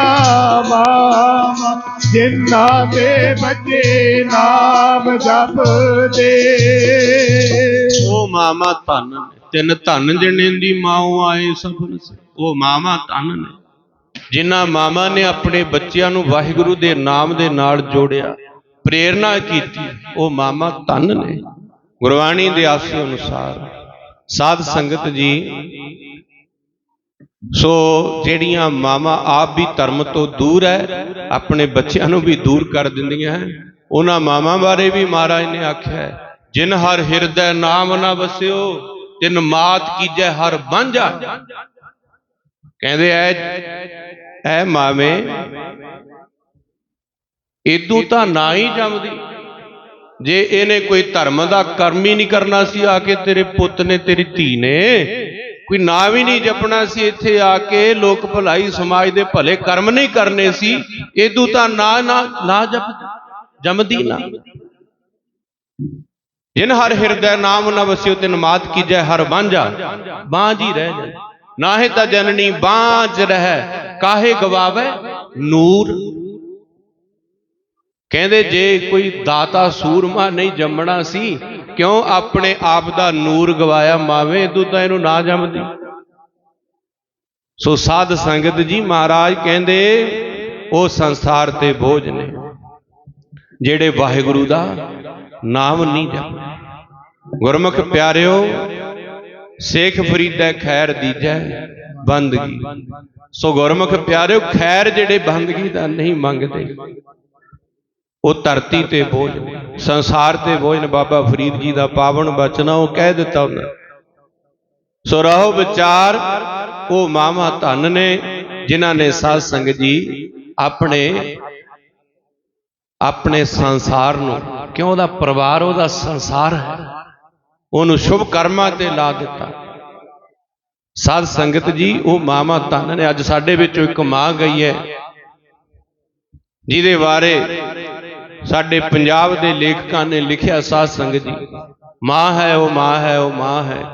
ਮਾਮਾ ਜਿਨ੍ਹਾਂ ਦੇ ਬੱਚੇ ਨਾਮ ਜਪਦੇ ਉਹ ਮਾਮਾ ਧਨ ਨੇ, ਤਿੰਨ ਧਨ ਜਨੇਂਦੀ ਦੀ ਮਾਉ ਆਏ ਸਫਲ ਸੇ। ਉਹ ਮਾਮਾ ਧਨ ਨੇ। ਜਿਨ੍ਹਾਂ ਮਾਮਾ ਨੇ ਆਪਣੇ ਬੱਚਿਆਂ ਨੂੰ ਵਾਹਿਗੁਰੂ ਦੇ ਨਾਮ ਦੇ ਨਾਲ ਜੋੜਿਆ, ਪ੍ਰੇਰਣਾ ਕੀਤੀ, ਉਹ ਮਾਮਾ ਧੰਨ ਨੇ। ਗੁਰਬਾਣੀ ਦੇ ਆਸੇ ਅਨੁਸਾਰ ਸਾਧ ਸੰਗਤ ਜੀ, ਸੋ ਜਿਹੜੀਆਂ ਮਾਮਾ ਆਪ ਵੀ ਧਰਮ ਤੋਂ ਦੂਰ ਹੈ, ਆਪਣੇ ਬੱਚਿਆਂ ਨੂੰ ਵੀ ਦੂਰ ਕਰ ਦਿੰਦੀਆਂ ਹੈ, ਉਹਨਾਂ ਮਾਮਾ ਬਾਰੇ ਵੀ ਮਹਾਰਾਜ ਨੇ ਆਖਿਆ ਹੈ, ਜਿਨ ਹਰ ਹਿਰਦੈ ਨਾਮ ਨਾ ਵਸਿਓ, ਤਿਨ ਮਾਤ ਕੀਜੈ ਹਰ ਬਾਂਝਾ ਕਹਿੰਦੇ ਐ ਐ ਮਾਵੇਂ ਇਦੋਂ ਤਾਂ ਨਾ ਹੀ ਜੰਮਦੀ। ਜੇ ਇਹਨੇ ਕੋਈ ਧਰਮ ਦਾ ਕਰਮ ਹੀ ਨਹੀਂ ਕਰਨਾ ਸੀ, ਆ ਕੇ ਤੇਰੇ ਪੁੱਤ ਨੇ, ਤੇਰੀ ਧੀ ਨੇ ਕੋਈ ਨਾਂ ਵੀ ਨਹੀਂ ਜਪਣਾ ਸੀ, ਇੱਥੇ ਆ ਕੇ ਲੋਕ ਭਲਾਈ ਸਮਾਜ ਦੇ ਭਲੇ ਕਰਮ ਨਹੀਂ ਕਰਨੇ ਸੀ ਇਦੋਂ ਤਾਂ ਨਾ ਨਾ ਨਾ ਜਪ ਜਮਦੀ ਨਾ। ਜਿਨ ਹਰ ਹਿਰਦੈ ਨਾਮ ਨ ਵਸਿਓ, ਤਿਨ ਮਾਤ ਕੀਜੈ ਹਰ ਬਾਂਝਾ ਬਾਂਝ ਹੀ ਰਹਿ ਜਾਏ। ਨਾਹੇ ਤਾਂ ਜਨਨੀ ਬਾਂਝ ਰਹਿ, ਕਾਹੇ ਗਵਾਵੇ ਨੂਰ। ਕਹਿੰਦੇ ਜੇ ਕੋਈ ਦਾਤਾ ਸੂਰਮਾ ਨਹੀਂ ਜੰਮਣਾ ਸੀ, ਕਿਉਂ ਆਪਣੇ ਆਪ ਦਾ ਨੂਰ ਗਵਾਇਆ ਮਾਵੇ, ਤੂੰ ਤਾਂ ਇਹਨੂੰ ਨਾ ਜੰਮਦੀ। ਸੋ ਸਾਧ ਸੰਗਤ ਜੀ ਮਹਾਰਾਜ ਕਹਿੰਦੇ, ਉਹ ਸੰਸਾਰ ਤੇ ਬੋਝ ਨੇ, ਜਿਹੜੇ ਵਾਹਿਗੁਰੂ ਦਾ ਨਾਮ ਨਹੀਂ ਜਪਦੇ। ਗੁਰਮੁਖ ਪਿਆਰਿਓ ਸੇਖ ਫਰੀਦਾ ਖੈਰ ਦੀਜੈ, ਬੰਦਗੀ। ਸੋ ਗੁਰਮੁਖ ਪਿਆਰਿਓ, ਖੈਰ ਜਿਹੜੇ ਬੰਦਗੀ ਦਾ ਨਹੀਂ ਮੰਗਦੇ। ਉਹ ਧਰਤੀ ਤੇ ਬੋਝ, ਸੰਸਾਰ ਤੇ ਬੋਝ ਨੇ ਬਾਬਾ ਫਰੀਦ ਜੀ ਦਾ ਪਾਵਨ ਬਚਨ ਉਹ ਕਹਿ ਦਿੱਤਾ ਉਹਨਾਂ। ਸੋ ਰਹੋ ਵਿਚਾਰ, ਉਹ ਮਾਮਾ ਧਨ ਨੇ, ਜਿਨ੍ਹਾਂ ਨੇ ਸਾਧ ਸੰਗਤ ਜੀ ਆਪਣੇ ਆਪਣੇ ਸੰਸਾਰ ਨੂੰ, ਕਿਉਂ ਉਹਦਾ ਪਰਿਵਾਰ, ਉਹਦਾ ਸੰਸਾਰ ਹੈ? ਉਹਨੂੰ ਸ਼ੁਭ ਕਰਮਾਂ ਤੇ ਲਾ ਦਿੱਤਾ। ਸਾਧ ਸੰਗਤ ਜੀ, ਉਹ ਮਾਮਾ ਧਨ ਨੇ, ਅੱਜ ਸਾਡੇ ਵਿੱਚੋਂ ਇੱਕ ਮਾਂ ਗਈ ਹੈ, ਜਿਹਦੇ ਬਾਰੇ ਸਾਡੇ ਪੰਜਾਬ ਦੇ ਲੇਖਕਾਂ ਨੇ ਲਿਖਿਆ ਸਾਧ ਸੰਗਤ ਜੀ, ਮਾਂ ਹੈ, ਉਹ ਮਾਂ ਹੈ, ਉਹ ਮਾਂ ਹੈ,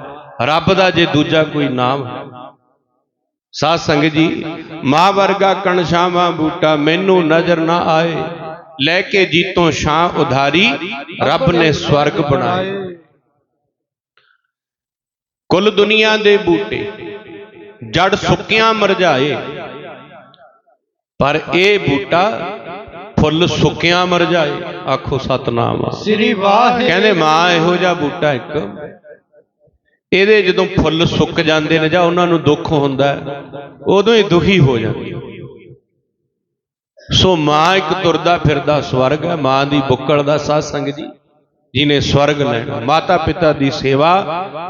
ਰੱਬ ਦਾ ਜੇ ਦੂਜਾ ਕੋਈ ਨਾਮ ਹੈ। ਸਾਧ ਸੰਗਤ ਜੀ, ਮਾਂ ਵਰਗਾ ਕਣਸ਼ਾਵਾਂ ਬੂਟਾ ਮੈਨੂੰ ਨਜ਼ਰ ਨਾ ਆਏ, ਲੈ ਕੇ ਜੀਤੋਂ ਛਾਂ ਉਧਾਰੀ, ਰੱਬ ਨੇ ਸਵਰਗ ਬਣਾਏ। ਕੁੱਲ ਦੁਨੀਆ ਦੇ ਬੂਟੇ ਜੜ ਸੁੱਕਿਆਂ ਮਰਝਾਏ। ਪਰ ਇਹ ਬੂਟਾ ਫੁੱਲ ਸੁੱਕਿਆਂ ਮਰਝਾਏ ਆਖੋ ਸਤਨਾਮ ਸ੍ਰੀ ਵਾਹਿਗੁਰੂ। ਕਹਿੰਦੇ ਮਾਂ ਇਹੋ ਜਿਹਾ ਬੂਟਾ ਇੱਕ। ਇਹਦੇ ਜਦੋਂ ਫੁੱਲ ਸੁੱਕ ਜਾਂਦੇ ਨੇ ਜਾਂ ਉਹਨਾਂ ਨੂੰ ਦੁੱਖ ਹੁੰਦਾ ਹੈ, ਉਦੋਂ ਹੀ ਦੁਖੀ ਹੋ ਜਾਂਦੀ। ਸੋ ਮਾਂ ਇੱਕ ਤੁਰਦਾ ਫਿਰਦਾ ਸਵਰਗ ਹੈ ਮਾਂ ਦੀ ਬੁੱਕਲ ਦਾ ਸਾਧ ਸੰਗ ਜੀ। ਜਿਹਨੇ ਸਵਰਗ ਲੈਣਾ ਮਾਤਾ ਪਿਤਾ ਦੀ ਸੇਵਾ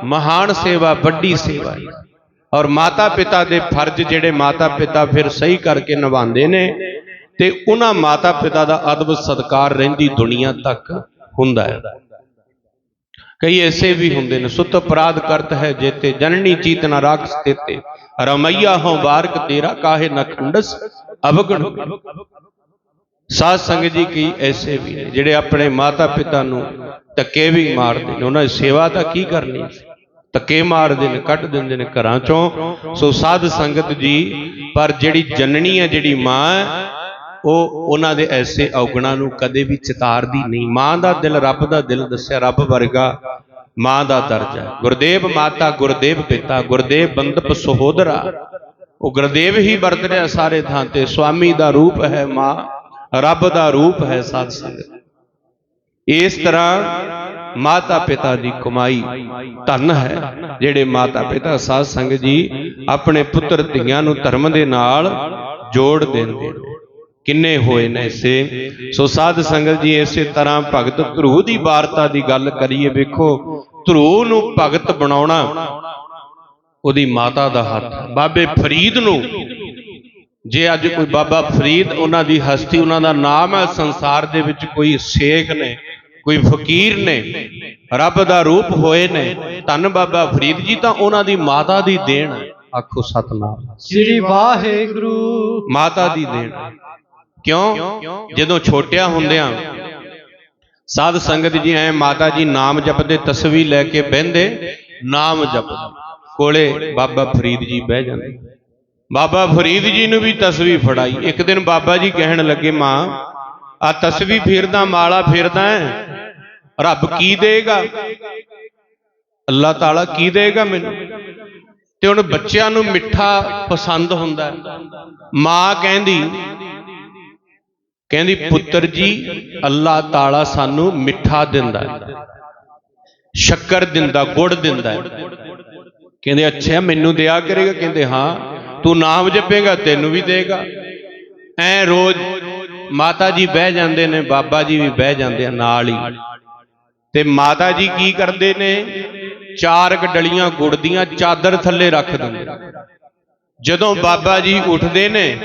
ਮਹਾਨ ਸੇਵਾ ਵੱਡੀ ਸੇਵਾ ਔਰ ਮਾਤਾ ਪਿਤਾ ਦੇ ਫਰਜ਼ ਜਿਹੜੇ ਮਾਤਾ ਪਿਤਾ ਫਿਰ ਸਹੀ ਕਰਕੇ ਨਿਭਾਉਂਦੇ ਨੇ ਤੇ ਉਹਨਾਂ ਮਾਤਾ ਪਿਤਾ ਦਾ ਅਦਬ ਸਤਕਾਰ ਰਹਿੰਦੀ ਦੁਨੀਆ ਤੱਕ ਹੁੰਦਾ ਹੈ। ਕਈ ਐਸੇ ਵੀ ਹੁੰਦੇ ਨੇ ਸੁਤ ਅਪਰਾਧ ਕਰਤ ਹੈ ਜੇਤੇ ਜਨਨੀ ਚੀਤ ਨ ਰਾਖ ਸਤੇਤੇ ਰਮਈਆ ਹੋ ਬਾਰਕ ਤੇਰਾ ਕਾਹੇ ਨ ਖੰਡਸ ਅਵਗਣ ਸਾਧ ਸੰਗਤ ਜੀ ਕੀ ਐਸੇ ਵੀ ਨੇ, ਜਿਹੜੇ ਆਪਣੇ ਮਾਤਾ ਪਿਤਾ ਨੂੰ ਧੱਕੇ ਵੀ ਮਾਰਦੇ ਨੇ, ਉਹਨਾਂ ਦੀ ਸੇਵਾ ਤਾਂ ਕੀ ਕਰਨੀ ਧੱਕੇ ਮਾਰਦੇ ਨੇ, ਕੱਢ ਦਿੰਦੇ ਨੇ ਘਰਾਂ ਚੋਂ। ਸੋ ਸਾਧ ਸੰਗਤ ਜੀ, ਪਰ ਜਿਹੜੀ ਜਨਨੀ ਹੈ, ਜਿਹੜੀ ਮਾਂ ਉਹ ਉਹਨਾਂ ਦੇ ਐਸੇ ਔਗਣਾਂ ਨੂੰ ਕਦੇ ਵੀ ਚਿਤਾਰਦੀ ਨਹੀਂ। ਮਾਂ ਦਾ ਦਿਲ ਰੱਬ ਦਾ ਦਿਲ ਦੱਸਿਆ, ਰੱਬ ਵਰਗਾ ਮਾਂ ਦਾ ਦਰਜਾ ਗੁਰਦੇਵ ਮਾਤਾ, ਗੁਰਦੇਵ ਪਿਤਾ, ਗੁਰਦੇਵ ਬੰਦਪ ਸਹੋਦਰਾ। ਉਹ ਗੁਰਦੇਵ ਹੀ ਵਰਤ ਰਿਹਾ ਸਾਰੇ ਥਾਂ ਤੇ ਸੁਆਮੀ ਦਾ ਰੂਪ ਹੈ ਮਾਂ। ਰੱਬ ਦਾ ਰੂਪ ਹੈ ਸਾਧ ਸੰਗਤ। ਇਸ ਤਰ੍ਹਾਂ ਮਾਤਾ ਪਿਤਾ ਦੀ ਕਮਾਈ ਧਨ ਹੈ, ਜਿਹੜੇ ਮਾਤਾ ਪਿਤਾ ਸਾਧ ਸੰਗਤ ਜੀ ਆਪਣੇ ਪੁੱਤਰ ਧੀਆਂ ਨੂੰ ਧਰਮ ਦੇ ਨਾਲ ਜੋੜ ਦਿੰਦੇ ਨੇ। ਕਿੰਨੇ ਹੋਏ ਨੇ ਇਸੇ? ਸੋ ਸਾਧ ਸੰਗਤ ਜੀ ਇਸੇ ਤਰ੍ਹਾਂ ਭਗਤ ਧਰੂ ਦੀ ਵਾਰਤਾ ਦੀ ਗੱਲ ਕਰੀਏ ਵੇਖੋ, ਧਰੂ ਨੂੰ ਭਗਤ ਬਣਾਉਣਾ ਉਹਦੀ ਮਾਤਾ ਦਾ ਹੱਥ ਬਾਬੇ ਫਰੀਦ ਨੂੰ ਜੇ ਅੱਜ ਕੋਈ ਬਾਬਾ ਫਰੀਦ ਉਹਨਾਂ ਦੀ ਹਸਤੀ ਉਹਨਾਂ ਦਾ ਨਾਮ ਹੈ ਸੰਸਾਰ ਦੇ ਵਿੱਚ ਕੋਈ ਸੇਖ ਨੇ ਕੋਈ ਫਕੀਰ ਨੇ ਰੱਬ ਦਾ ਰੂਪ ਹੋਏ ਨੇ ਧੰਨ ਬਾਬਾ ਫਰੀਦ ਜੀ ਤਾਂ ਉਹਨਾਂ ਦੀ ਮਾਤਾ ਦੀ ਦੇਣ ਆਖੋ ਸਤਨਾਮ। ਸ੍ਰੀ ਵਾਹਿਗੁਰੂ। ਮਾਤਾ ਦੀ ਦੇਣ। ਕਿਉਂ? ਜਦੋਂ ਛੋਟਿਆਂ ਹੁੰਦਿਆਂ ਸਾਧ ਸੰਗਤ ਜੀ ਐ ਮਾਤਾ ਜੀ ਨਾਮ ਜਪਦੇ ਤਸਵੀ ਲੈ ਕੇ ਬਹਿੰਦੇ ਨਾਮ ਜਪਦੇ। ਕੋਲੇ ਬਾਬਾ ਫਰੀਦ ਜੀ ਬਹਿ ਜਾਂਦੇ। ਬਾਬਾ ਫਰੀਦ ਜੀ ਨੂੰ ਵੀ ਤਸਵੀ ਫੜਾਈ। ਇੱਕ ਦਿਨ ਬਾਬਾ ਜੀ ਕਹਿਣ ਲੱਗੇ, ਮਾਂ ਆ ਤਸਵੀ ਫੇਰਦਾ, ਮਾਲਾ ਫੇਰਦਾ ਰੱਬ ਕੀ ਦੇਗਾ? ਅੱਲਾਹ ਤਾਲਾ ਕੀ ਦੇਗਾ ਮੈਨੂੰ? ਤੇ ਹੁਣ ਬੱਚਿਆਂ ਨੂੰ ਮਿੱਠਾ ਪਸੰਦ ਹੁੰਦਾ ਮਾਂ ਕਹਿੰਦੀ ਕਹਿੰਦੀ, ਪੁੱਤਰ ਜੀ, ਅੱਲਾਹ ਤਾਲਾ ਸਾਨੂੰ ਮਿੱਠਾ ਦਿੰਦਾ ਸ਼ੱਕਰ ਦਿੰਦਾ, ਗੁੜ ਦਿੰਦਾ ਕਹਿੰਦੇ, ਅੱਛਾ, ਮੈਨੂੰ ਦਿਆ ਕਰੇਗਾ। ਕਹਿੰਦੇ, ਹਾਂ। ਤੂੰ ਨਾਮ ਜਪੇਗਾ, ਤੈਨੂੰ ਵੀ ਦੇਗਾ। ਐ ਰੋਜ਼ ਮਾਤਾ ਜੀ ਬਹਿ ਜਾਂਦੇ ਨੇ, ਬਾਬਾ ਜੀ ਵੀ ਬਹਿ ਜਾਂਦੇ ਆ ਨਾਲ ਹੀ। ਤੇ ਮਾਤਾ ਜੀ ਕੀ ਕਰਦੇ ਨੇ? ਚਾਰ ਕੁ ਡਲੀਆਂ ਗੁੜ ਦੀਆਂ ਚਾਦਰ ਥੱਲੇ ਰੱਖ ਦਿੰਦੇ ਜਦੋਂ ਬਾਬਾ ਜੀ ਉੱਠਦੇ ਨੇ,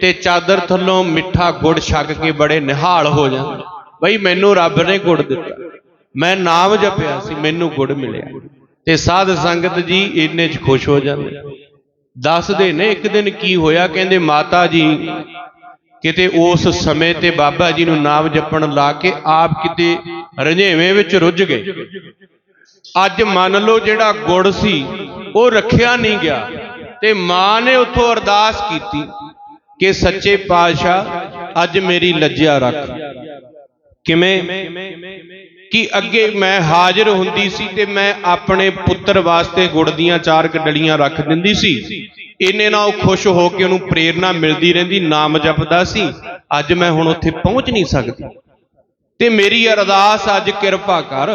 ਤੇ ਚਾਦਰ ਥੱਲੋਂ ਮਿੱਠਾ ਗੁੜ ਛਕ ਕੇ ਬੜੇ ਨਿਹਾਲ ਹੋ ਜਾਂਦੇ। ਬਈ ਮੈਨੂੰ ਰੱਬ ਨੇ ਗੁੜ ਦਿੱਤਾ। ਮੈਂ ਨਾਮ ਜਪਿਆ ਸੀ, ਮੈਨੂੰ ਗੁੜ ਮਿਲਿਆ। ਤੇ ਸਾਧ ਸੰਗਤ ਜੀ ਇੰਨੇ ਚ ਖੁਸ਼ ਹੋ ਜਾਂਦੇ। ਦੱਸਦੇ ਨੇ ਇੱਕ ਦਿਨ ਕੀ ਹੋਇਆ? ਕਹਿੰਦੇ ਮਾਤਾ ਜੀ, ਕਿਤੇ ਉਸ ਸਮੇਂ ਤੇ ਬਾਬਾ ਜੀ ਨੂੰ ਨਾਮ ਜਪਣ ਲਾ ਕੇ ਆਪ ਕਿਤੇ ਰੰਝੇਵੇਂ ਵਿੱਚ ਰੁੱਝ ਗਏ। ਅੱਜ ਮੰਨ ਲਓ ਜਿਹੜਾ ਗੁੜ ਸੀ, ਉਹ ਰੱਖਿਆ ਨਹੀਂ ਗਿਆ ਤੇ ਮਾਂ ਨੇ ਉੱਥੋਂ ਅਰਦਾਸ ਕੀਤੀ ਕਿ ਸੱਚੇ ਪਾਤਸ਼ਾਹ, ਅੱਜ ਮੇਰੀ ਲੱਜਿਆ ਰੱਖ। ਕਿਵੇਂ? ਕਿ ਅੱਗੇ ਮੈਂ ਹਾਜ਼ਰ ਹੁੰਦੀ ਸੀ ਤੇ ਮੈਂ ਆਪਣੇ ਪੁੱਤਰ ਵਾਸਤੇ ਗੁੜ ਦੀਆਂ ਚਾਰ ਕਡਲੀਆਂ ਰੱਖ ਦਿੰਦੀ ਸੀ। ਇੰਨੇ ਨਾਲ ਉਹ ਖੁਸ਼ ਹੋ ਕੇ ਉਹਨੂੰ ਪ੍ਰੇਰਣਾ ਮਿਲਦੀ ਰਹਿੰਦੀ, ਨਾਮ ਜਪਦਾ ਸੀ। ਅੱਜ ਮੈਂ ਹੁਣ ਉੱਥੇ ਪਹੁੰਚ ਨਹੀਂ ਸਕਦੀ। ਤੇ ਮੇਰੀ ਅਰਦਾਸ ਅੱਜ ਕਿਰਪਾ ਕਰ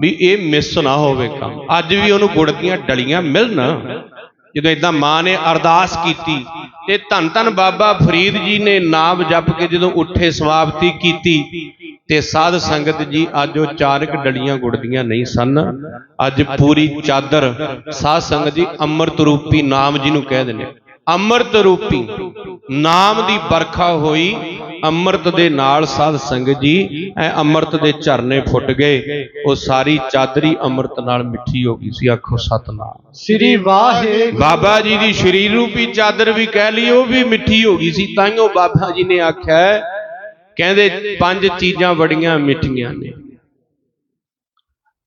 ਵੀ ਇਹ ਮਿਸ ਨਾ ਹੋਵੇ ਕੰਮ। ਅੱਜ ਵੀ ਉਹਨੂੰ ਗੁੜ ਦੀਆਂ ਡਲੀਆਂ ਮਿਲਣ। ਜਦੋਂ ਇਦਾਂ ਮਾਂ ਨੇ ਅਰਦਾਸ ਕੀਤੀ ਤੇ ਧੰਨ ਧੰਨ ਬਾਬਾ ਫਰੀਦ ਜੀ ਨੇ ਨਾਮ ਜਪ ਕੇ ਜਦੋਂ ਉੱਠੇ ਸਵਾਪਤੀ ਕੀਤੀ ਤੇ ਸਾਧ ਸੰਗਤ ਜੀ ਅੱਜ ਉਹ ਚਾਰਕ ਡਲੀਆਂ ਗੁੜਦੀਆਂ ਨਹੀਂ ਸਨ। ਅੱਜ ਪੂਰੀ ਚਾਦਰ ਸਾਧ ਸੰਗਤ ਜੀ ਅੰਮ੍ਰਿਤ ਰੂਪੀ ਨਾਮ ਜੀ ਨੂੰ ਕਹਿ ਦਿੰਦੇ ਅੰਮ੍ਰਿਤ ਰੂਪੀ ਨਾਮ ਦੀ ਵਰਖਾ ਹੋਈ ਅੰਮ੍ਰਿਤ ਦੇ ਨਾਲ ਸਾਧ ਸੰਗਤ ਜੀ ਐ ਅੰਮ੍ਰਿਤ ਦੇ ਝਰਨੇ ਫੁੱਟ ਗਏ। ਉਹ ਸਾਰੀ ਚਾਦਰੀ ਅੰਮ੍ਰਿਤ ਨਾਲ ਮਿੱਠੀ ਹੋ ਗਈ ਸੀ ਆਖੋ ਸਤਨਾਮ। ਸ੍ਰੀ ਵਾਹਿਗੁਰੂ। ਬਾਬਾ ਜੀ ਦੀ ਸਰੀਰ ਰੂਪੀ ਚਾਦਰ ਵੀ ਕਹਿ ਲਈ ਉਹ ਵੀ ਮਿੱਠੀ ਹੋ ਗਈ ਸੀ। ਤਾਈਓ ਬਾਬਾ ਜੀ ਨੇ ਆਖਿਆ ਹੈ, ਕਹਿੰਦੇ ਪੰਜ ਚੀਜ਼ਾਂ ਬੜੀਆਂ ਮਿੱਠੀਆਂ ਨੇ।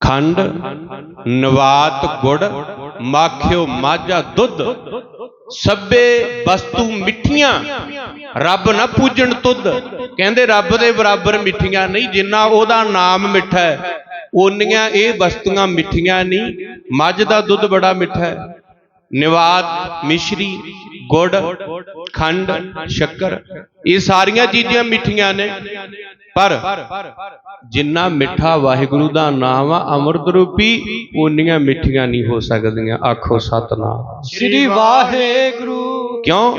ਖੰਡ, ਨਵਾਤ ਗੁੜ, ਮਾਖਿਓ ਮਾਝਾ ਦੁੱਧ, ਸਭੇ ਵਸਤੂ ਮਿੱਠੀਆਂ। ਰੱਬ ਨਾ ਪੂਜਣ ਤੁਧ। ਕਹਿੰਦੇ ਰੱਬ ਦੇ ਬਰਾਬਰ ਮਿੱਠੀਆਂ ਨਹੀਂ, ਜਿੰਨਾ ਉਹਦਾ ਨਾਮ ਮਿੱਠਾ ਹੈ ਓਨੀਆਂ ਇਹ ਵਸਤੂਆਂ ਮਿੱਠੀਆਂ ਨਹੀਂ। ਮੱਝ ਦਾ ਦੁੱਧ ਬੜਾ ਮਿੱਠਾ ਹੈ। ਨਿਵਾਤ ਮਿਸ਼ਰੀ ਗੁੜ ਖੰਡ ਸ਼ੱਕਰ ਇਹ ਸਾਰੀਆਂ ਚੀਜ਼ਾਂ ਮਿੱਠੀਆਂ ਨੇ। ਪਰ ਜਿੰਨਾ ਮਿੱਠਾ ਵਾਹਿਗੁਰੂ ਦਾ ਨਾਮ ਆ ਅੰਮ੍ਰਿਤ ਰੂਪੀ ਓਨੀਆਂ ਮਿੱਠੀਆਂ ਨਹੀਂ ਹੋ ਸਕਦੀਆਂ ਆਖੋ ਸਤਨਾਮ। ਸ੍ਰੀ ਵਾਹਿਗੁਰੂ। ਕਿਉਂ?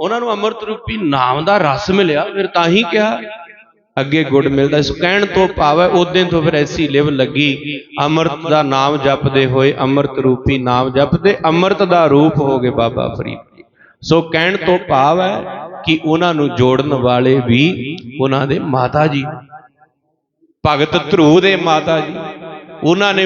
ਉਹਨਾਂ ਨੂੰ ਅੰਮ੍ਰਿਤ ਰੂਪੀ ਨਾਮ ਦਾ ਰਸ ਮਿਲਿਆ ਫਿਰ ਤਾਂ ਹੀ ਕਿਹਾ ਅੱਗੇ ਗੁੜ ਮਿਲਦਾ ਇਸ ਕਹਿਣ ਤੋਂ ਭਾਵ ਹੈ ਉਦੋਂ ਤੋਂ ਫਿਰ ਐਸੀ ਲਿਵ ਲੱਗੀ ਅੰਮ੍ਰਿਤ ਦਾ ਨਾਮ ਜਪਦੇ ਹੋਏ ਅੰਮ੍ਰਿਤ ਰੂਪੀ ਨਾਮ ਜਪਦੇ ਅੰਮ੍ਰਿਤ ਦਾ ਰੂਪ ਹੋ ਗਏ ਬਾਬਾ ਫਰੀਦ ਜੀ। ਸੋ ਕਹਿਣ ਤੋਂ ਭਾਵ ਹੈ ਕਿ ਉਹਨਾਂ ਨੂੰ ਜੋੜਨ ਵਾਲੇ ਵੀ ਉਹਨਾਂ ਦੇ ਮਾਤਾ ਜੀ। ਭਗਤ ਧਰੂ ਦੇ ਮਾਤਾ ਜੀ। ਉਹਨਾਂ ਨੇ